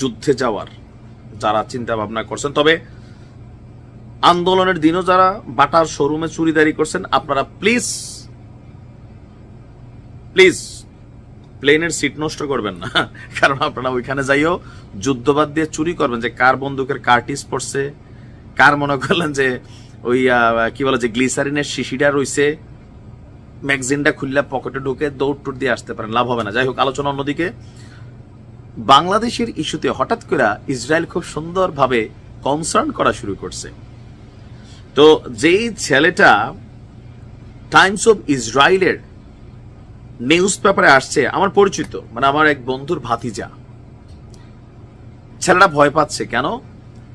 যুদ্ধে যাওয়ার যারা চিন্তা ভাবনা করছেন। তবে আন্দোলনের দিনও যারা বাটার শোরুমে চুরিদারি করছেন, আপনারা প্লিজ প্লিজ প্লেনের সিট নষ্ট করবেন না। কারণ আপনারা ওইখানে যাইও যুদ্ধবাদ দিয়ে চুরি করবেন যে কার বন্দুকের কার্টিস পড়ছে, কার মনে করলেন যে ওই কি বলে যে গ্লিসারিনের শিশিটা রইছে, ম্যাগজিনটা খুললে পকেটে ঢুকে দৌড় টুট দিয়ে আসতে পারেন, লাভ হবে না। যাই হোক, আলোচনা অন্যদিকে। বাংলাদেশের ইস্যুতে হঠাৎ করে ইসরায়েল খুব সুন্দরভাবে কনসার্ন করা শুরু করছে। তো যেই ছেলেটা টাইমস অফ ইসরায়েলের নিউজ পেপারে আসছে, আমার পরিচিত মানে আমার এক বন্ধুর ভাতিজা। ছেলেটা ভয় পাচ্ছে কেন?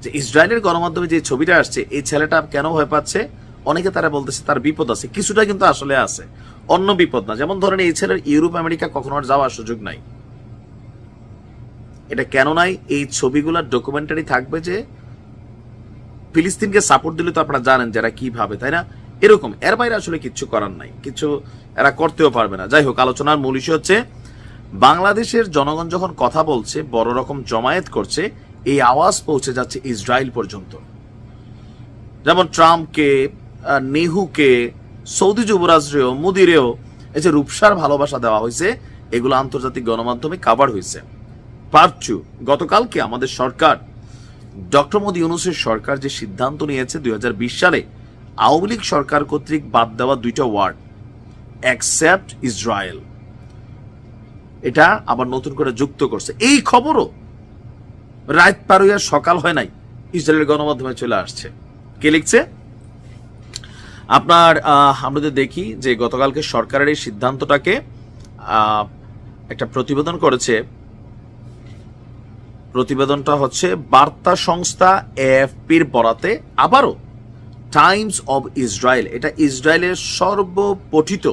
যে ইসরায়েলের গণমাধ্যমে যে ছবিটা আসছে, এই ছেলেটা কেন ভয় পাচ্ছে? অনেকে তারা বলতেছে, তার বিপদ আছে। কিছুটা কিন্তু আসলে আছে। অন্য বিপদ না। যেমন ধরেন, এই ছেলের ইউরোপ আমেরিকা কখনো আর যাওয়ার সুযোগ নাই। এটা কেন নাই? এই ছবিগুলোর ডকুমেন্টারি থাকবে যে ফিলিস্তিনকে সাপোর্ট দিলে তো আপনারা জানেন যারা কীভাবে তাই না? এরকম, এর বাইরে আসলে কিচ্ছু করার নাই। কিছু এরা করতেও পারবে না। যাই হোক, আলোচনার মূল ইস্যু হচ্ছে, বাংলাদেশের জনগণ যখন কথা বলছে, বড় রকম জমায়েত করছে, এই আওয়াজ পৌঁছে যাচ্ছে ইসরায়েল পর্যন্ত। যেমন ট্রাম্পকে নেহুকে, সৌদি যুবরাজরেও, মুদিরেও এই যে রূপসার ভালোবাসা দেওয়া হয়েছে, এগুলো আন্তর্জাতিক গণমাধ্যমে কাভার হয়েছে। পারচু, গতকালকে আমাদের সরকার, ডক্টর মোদী ইউনুসের সরকার যে সিদ্ধান্ত নিয়েছে দুই হাজার বিশ সালে, আওয়ামী লীগ সরকার কর্তৃক বাদ দেওয়া দুইটা ওয়ার্ড অ্যাকসেপ্ট ইসরায়েল এটা আবার নতুন করে যুক্ত করছে। এই খবরও রাত পার হইয়া সকাল হয় নাই, ইসরায়েলের গণমাধ্যমে চলে আসছে। কে লিখছে? আপনার আমরা যদি দেখি যে গতকালকে সরকারের এই সিদ্ধান্তটাকে একটা প্রতিবেদন করেছে প্রতিবেদনটা হচ্ছে, বার্তা সংস্থা এএফপির বরাতে আবারও টাইমস অব ইসরায়েল, এটা ইসরায়েলের সর্বপঠিত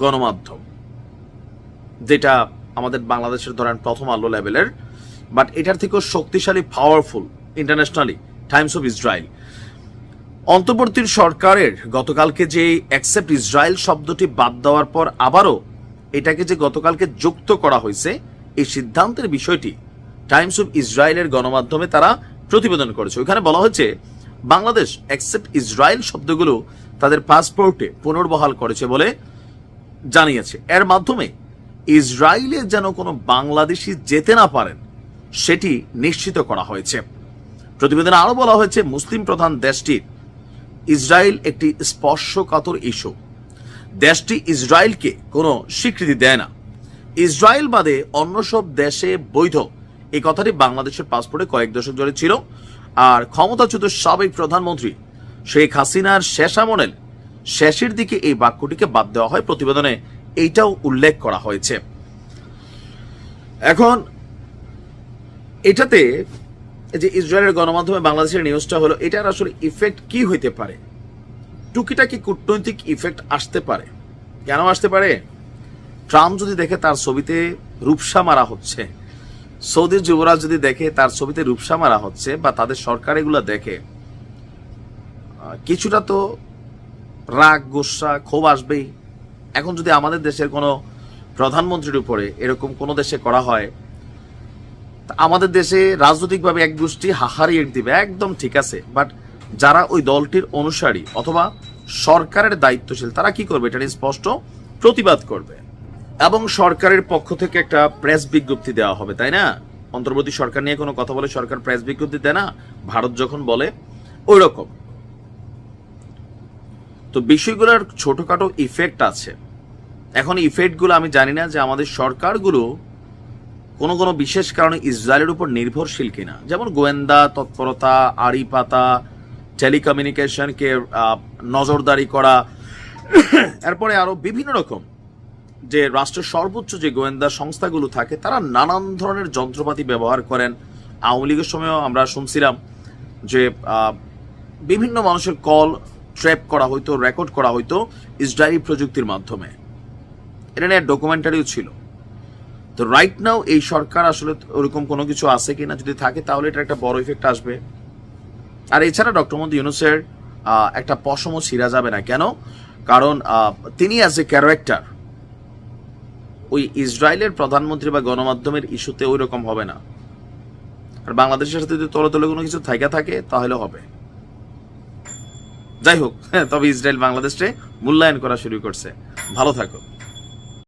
গণমাধ্যম, যেটা আমাদের বাংলাদেশের ধরেন প্রথম আলো লেভেলের, বাট এটার থেকেও শক্তিশালী powerful internationally Times of Israel. অন্তর্বর্তী সরকারের গতকালকে যে অ্যাকসেপ্ট ইসরায়েল শব্দটি বাদ দেওয়ার পর আবারও এটাকে যে গতকালকে যুক্ত করা হয়েছে, এই সিদ্ধান্তের বিষয়টি টাইমস অফ ইসরায়েলের গণমাধ্যমে তারা প্রতিবেদন করেছে। ওখানে বলা হয়েছে, বাংলাদেশ অ্যাকসেপ্ট ইসরায়েল শব্দগুলো তাদের পাসপোর্টে পুনর্বহাল করেছে বলে জানিয়েছে। এর মাধ্যমে ইসরায়েলে যেন কোনো বাংলাদেশি যেতে না পারেন, সেটি নিশ্চিত করা হয়েছে। প্রতিবেদনে আরও বলা হয়েছে, মুসলিম প্রধান দেশটির ইসরায়েল একটি স্পর্শকাতর ইস্যু। দেশটি ইসরায়েলকে কোনো স্বীকৃতি দেয় না। ইসরায়েল বাদে অন্য সব দেশে বৈধ এই কথাটি বাংলাদেশের পাসপোর্টে কয়েক দশক ধরে ছিল। আর ক্ষমতাচ্যুত সাবেক প্রধানমন্ত্রী শেখ হাসিনার শেষ আমলের শেষের দিকে এই বাক্যটিকে বাদ দেওয়া হয় প্রতিবেদনে। এইটাও উল্লেখ করা হয়েছে। এখন এটাতে যে ইসরায়েলের গণমাধ্যমে বাংলাদেশের নিউজটা হলো, এটার আসলে ইফেক্ট কি হইতে পারে? টুকিটাকি কূটনৈতিক ইফেক্ট আসতে পারে। কেন আসতে পারে? ট্রাম্প যদি দেখে তার ছবিতে রূপসা মারা হচ্ছে সৌদি যুবরাজ যদি দেখে, তার ছবিতে রূপসা মারা হচ্ছে বা তাদের সরকার এগুলো দেখে কিছুটা তো রাগ, গোসা, ক্ষোভ আসবেই। এখন যদি আমাদের দেশের কোনো প্রধানমন্ত্রীর উপরে এরকম কোনো দেশে করা হয় আমাদের দেশে রাজনৈতিকভাবে এক গোষ্ঠী হাহারিয়ে দিবে, একদম ঠিক আছে। বাট যারা ওই দলটির অনুসারী অথবা সরকারের দায়িত্বশীল, তারা কি করবে? এটা নিয়ে স্পষ্ট প্রতিবাদ করবে। এবং সরকারের পক্ষ থেকে একটা প্রেস বিজ্ঞপ্তি দেওয়া হবে, তাই না? অন্তর্বর্তী সরকার নিয়ে কোনো কথা বলে সরকার প্রেস বিজ্ঞপ্তি দেয় না? ভারত যখন বলে ওই রকম তো বিষয়গুলোর ছোটখাটো ইফেক্ট আছে। এখন ইফেক্টগুলো আমি জানি না যে আমাদের সরকারগুলো কোনো কোনো বিশেষ কারণে ইসরায়েলের উপর নির্ভরশীল কিনা। যেমন গোয়েন্দা, তৎপরতা আড়ি পাতা টেলিকমিউনিকেশনকে নজরদারি করা, এরপরে আরও বিভিন্ন রকম। যে রাষ্ট্রের সর্বোচ্চ যে গোয়েন্দা সংস্থাগুলো থাকে, তারা নানান ধরনের যন্ত্রপাতি ব্যবহার করেন। আওয়ামী লীগের সময়ও আমরা শুনছিলাম যে বিভিন্ন মানুষের কল ট্র্যাপ করা হইতো, রেকর্ড করা হইতো ইসরায়েলি প্রযুক্তির মাধ্যমে। এটা নিয়ে ডকুমেন্টারিও ছিল। তো রাইট নাও এই সরকার আসলে ওরকম কোনো কিছু আছে কিনা যদি থাকে, তাহলে এটা একটা বড় ইফেক্ট আসবে। আর এছাড়া ডক্টর মোদী ইউনুসের একটা পশমও ছিঁড়া যাবে না। কেন? কারণ তিনি অ্যাজ এ ক্যারেক্টার ওই ইসরায়েলের প্রধানমন্ত্রী বা গণমাধ্যমের ইস্যুতে ওই রকম হবে না। আর বাংলাদেশের সাথে যদি তলে তলে কোনো কিছু থাকা থাকে তাহলে হবে। যাই হোক হ্যাঁ, তবে ইসরায়েল বাংলাদেশে মূল্যায়ন করা শুরু করছে। ভালো থাকো।